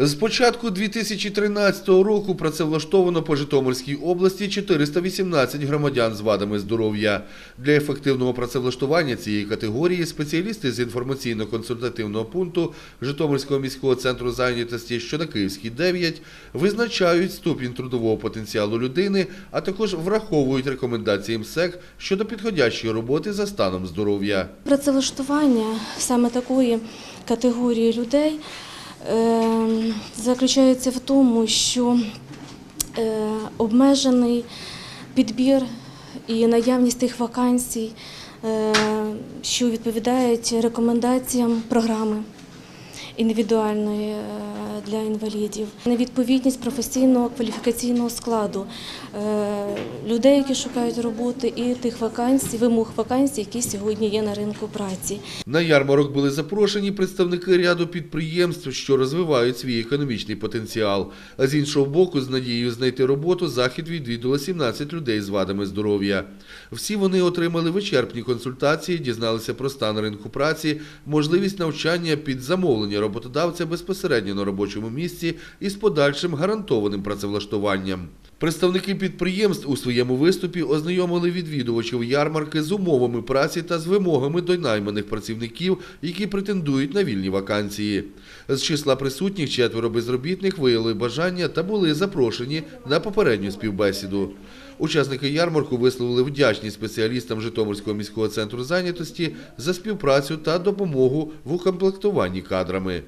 З початку 2013 року працевлаштовано по Житомирській області 418 громадян з вадами здоров'я. Для ефективного працевлаштування цієї категорії спеціалісти з інформаційно-консультативного пункту Житомирського міського центру зайнятості, що на Київській 9, визначають ступінь трудового потенціалу людини, а також враховують рекомендації МСЕК щодо підходящої роботи за станом здоров'я. Працевлаштування саме такої категорії людей заключається в тому, що е, обмежений підбір і наявність тих вакансій, е, що відповідають рекомендаціям програми індивідуальної е, для інвалідів, невідповідність професійного кваліфікаційного складу е, людей, які шукають роботи, і тих вакансій, вимог вакансій, які сьогодні є на ринку праці. На ярмарок були запрошені представники ряду підприємств, що розвивають свій економічний потенціал. А з іншого боку, з надією знайти роботу, захід відвідало 17 людей з вадами здоров'я. Всі вони отримали вичерпні консультації, дізналися про стан ринку праці, можливість навчання під замовлення роботодавця безпосередньо на робочому місці із подальшим гарантованим працевлаштуванням. Представники підприємств у своєму виступі ознайомили відвідувачів ярмарки з умовами праці та з вимогами до найманих працівників, які претендують на вільні вакансії. З числа присутніх четверо безробітних виявили бажання та були запрошені на попередню співбесіду. Учасники ярмарку висловили вдячність спеціалістам Житомирського міського центру зайнятості за співпрацю та допомогу в укомплектуванні кадрами.